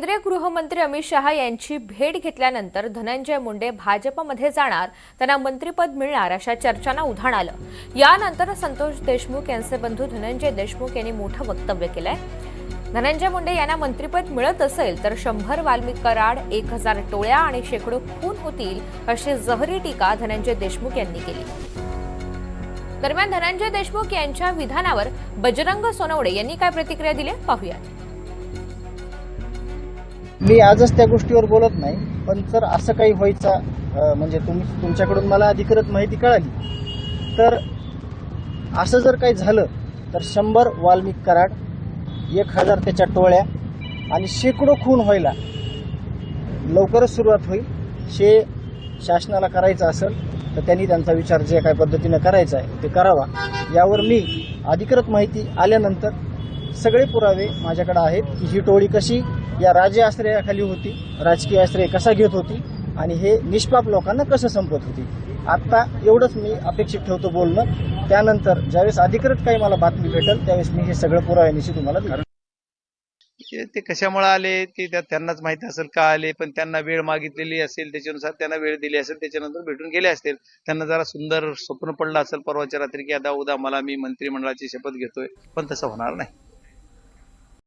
केंद्रीय गृहमंत्री अमित शहा यांची भेट घेतल्यानंतर धनंजय मुंडे भाजपमध्ये जाणार त्यांना मंत्रिपद मिळणार अशा चर्चांना उधाण आलं. यानंतर संतोष देशमुख यांचे बंधू धनंजय देशमुख यांनी मोठं वक्तव्य केलंय. धनंजय मुंडे यांना मंत्रिपद मिळत असेल तर शंभर वाल्मिक कराड एक हजार टोळ्या आणि शेकडो खून होतील अशी जहरी टीका धनंजय देशमुख यांनी केली. दरम्यान धनंजय देशमुख यांच्या विधानावर बजरंग सोनवडे यांनी काय प्रतिक्रिया दिली पाहूयात. मी आजच त्या गोष्टीवर बोलत नाही पण जर असं काही व्हायचा म्हणजे तुम तुमच्याकडून मला अधिकृत माहिती कळाली तर असं जर काही झालं तर शंभर वाल्मिक कराड एक हजार त्याच्या टोळ्या आणि शेकडो खून व्हायला लवकरच सुरुवात होईल. शे शासनाला करायचं असेल तर त्यांनी त्यांचा विचार जे काही पद्धतीनं करायचा आहे ते करावा. यावर मी अधिकृत माहिती आल्यानंतर सगळे पुरावे माझ्याकडे आहेत. की ही टोळी कशी या राज्य आश्रयाखाली होती राजकीय आश्रय कसा घेत होती आणि हे निष्पाप लोकांना कसं संपत होती? आत्ता एवढंच मी अपेक्षित ठेवतो बोलणं. त्यानंतर ज्यावेळेस अधिकृत काही मला बातमी भेटेल त्यावेळेस मी हे सगळं पुराव्यानिशी तुम्हाला ते कशामुळे आले? ते त्या- त्यांनाच माहिती असेल का आले? पण त्यांना वेळ मागितलेली असेल त्याच्यानुसार त्यांना वेळ दिली असेल त्याच्यानंतर भेटून गेले असतील. त्यांना जरा सुंदर स्वप्न पडलं असेल परवाच्या रात्री की आता उद्या मला मी मंत्रिमंडळाची शपथ घेतोय. पण तसं होणार नाही.